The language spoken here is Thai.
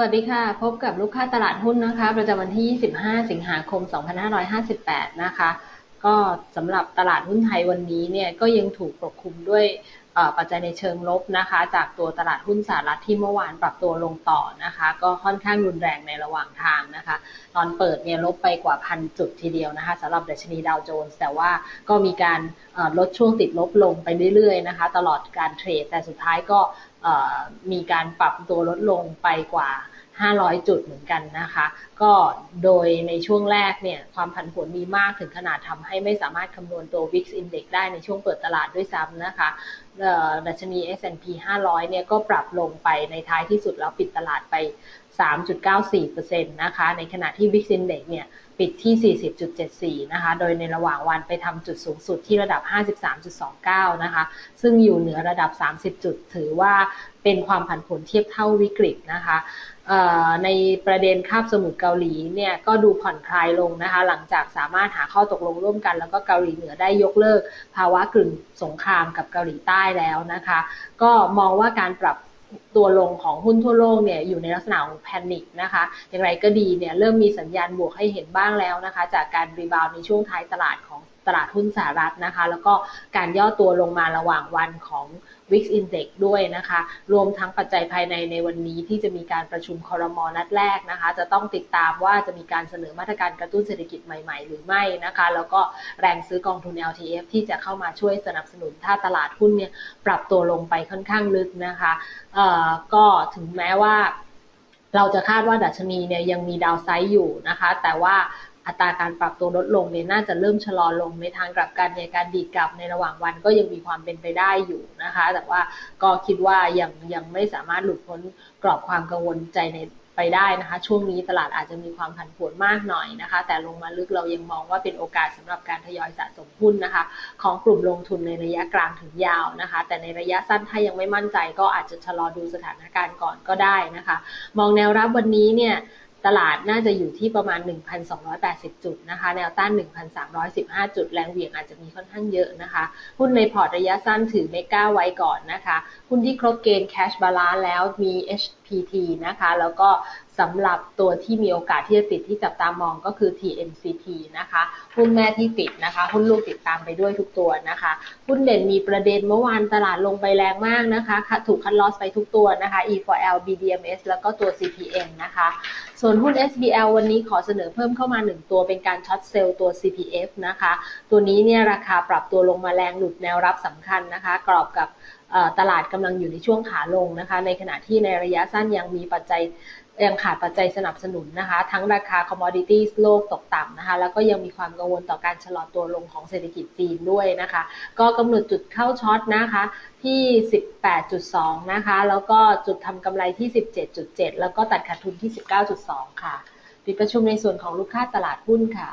สวัสดีค่ะ พบกับลูกค้าตลาดหุ้นนะคะ ประจำวันที่ 25 สิงหาคม 2558 นะคะ ก็สำหรับตลาดหุ้นไทยวันนี้เนี่ยก็ยังถูกปกคลุมด้วย ปัจจัยในเชิงลบนะคะ จากตัวตลาดหุ้นสหรัฐที่เมื่อวานปรับตัวลงต่อนะคะ ก็ค่อนข้างรุนแรงในระหว่างทางนะคะ ตอนเปิดเนี่ยลบไปกว่าพันจุดทีเดียวนะคะสำหรับดัชนีดาวโจนส์แต่ว่าก็มีการลดช่วงติดลบลงไปเรื่อยๆนะคะ ตลอดการเทรดแต่สุดท้ายก็มีการปรับตัวลดลงไปกว่า500 จุดเหมือนกันนะคะ ก็โดยในช่วงแรกเนี่ยความผันผวนมีมากถึงขนาดทำให้ไม่สามารถคำนวณตัว VIX Index ได้ในช่วงเปิดตลาดด้วยซ้ำนะคะ ดัชนี S&P 500 เนี่ยก็ปรับลงไปในท้ายที่สุดแล้วปิดตลาดไป 3.94%นะคะ ในขณะที่ VIX Index เนี่ยปิดที่ 40.74 นะคะ โดยในระหว่างวันไปทำจุดสูงสุดที่ระดับ 53.29 นะคะ ซึ่งอยู่เหนือระดับ 30 จุด ถือว่าเป็นความผันผวนเทียบเท่าวิกฤตนะคะ ในประเด็นคาบสมุทรเกาหลีเนี่ยก็ดูผ่อนคลายลงนะคะ หลังจากสามารถหาข้อตกลงร่วมกัน แล้วก็เกาหลีเหนือได้ยกเลิก ภาวะกึ่งสงครามกับเกาหลีใต้แล้วนะคะ ก็มองว่าการปรับตัวลงของหุ้นทั่วโลกเนี่ยอยู่ในลักษณะของแพนิคนะคะ อย่างไรก็ดีเนี่ยเริ่มมีสัญญาณบวกให้เห็นบ้างแล้วนะคะ จากการรีบาวในช่วงท้ายตลาดของ ตลาดหุ้นสหรัฐนะคะ แล้วก็การย่อตัวลงมาระหว่างวันของ Wix Index ด้วยนะคะ รวมทั้งปัจจัยภายในในวันนี้ที่จะมีการประชุมคอรมอนัดแรกนะคะ จะต้องติดตามว่าจะมีการเสนอมาตรการกระตุ้นเศรษฐกิจใหม่ ๆ หรือไม่นะคะ แล้วก็แรงซื้อกองทุน LTF ที่จะเข้ามาช่วยสนับสนุนถ้าตลาดหุ้นเนี่ยปรับตัวลงไปค่อนข้างลึกนะคะก็ถึงแม้ว่าเราจะคาดว่าดัชนีเนี่ยยังมีดาวไซด์อยู่นะคะ แต่ว่า อัตราการปรับตัวลดลงเนี่ยน่าจะเริ่มชะลอลงในทางกลับกันในการดีดกลับในระหว่างวันก็ยังมีความเป็นไปได้อยู่นะคะ แต่ว่าก็คิดว่ายังยังไม่สามารถหลุดพ้นกรอบความกังวลใจในไปได้นะคะ ช่วงนี้ตลาดอาจจะมีความผันผวนมากหน่อยนะคะ แต่ลงมาลึกเรายังมองว่าเป็นโอกาสสำหรับการทยอยสะสมหุ้นนะคะ ของกลุ่มลงทุนในระยะกลางถึงยาวนะคะ แต่ในระยะสั้นถ้ายังไม่มั่นใจก็อาจจะชะลอดูสถานการณ์ก่อนก็ได้นะคะ มองแนวรับวันนี้เนี่ย ตลาดน่าจะอยู่ที่ประมาณ 1,280 จุดนะคะ แนวต้าน 1,315 จุด แรงเหวี่ยงอาจจะมีค่อนข้างเยอะนะคะ หุ้นในพอร์ตระยะสั้นถือเมกาไว้ก่อนนะคะ หุ้นที่ครบเกณฑ์ cash balance แล้วมี HPT นะคะ แล้วก็สำหรับตัวที่มีโอกาสที่จะติดที่จับตามองก็คือ TMCT นะคะ หุ้นแม่ที่ติดนะคะ หุ้นลูกติดตามไปด้วยทุกตัวนะคะ หุ้นเด่นมีประเด็นเมื่อวานตลาดลงไปแรงมากนะคะ ถูกคัดลอสไปทุกตัวนะคะ E4L BDMs แล้วก็ตัว CPM นะคะ ส่วนหุ้น SBL วันนี้ขอเสนอเพิ่มเข้ามา 1 ตัวเป็นการช็อตเซลล์ตัว CPF นะคะ ตัวนี้เนี่ยราคาปรับตัวลงมาแรงหลุดแนวรับสำคัญนะคะ กรอบกับตลาดกำลังอยู่ในช่วงขาลงนะคะ ในขณะที่ในระยะสั้นยังมีปัจจัย ยังขาดปัจจัยสนับสนุนนะคะ ทั้งราคาคอมมอดิตี้โลกตกต่ำนะคะ แล้วก็ยังมีความกังวลต่อการชะลอตัวลงของเศรษฐกิจจีนด้วยนะคะ ก็กำหนดจุดเข้าช็อตนะคะที่ 18.2 นะคะ แล้วก็จุดทำกำไรที่ 17.7 แล้วก็ตัดขาดทุนที่ 19.2 ค่ะ ปิดประชุมในส่วนของลูกค้าตลาดหุ้นค่ะ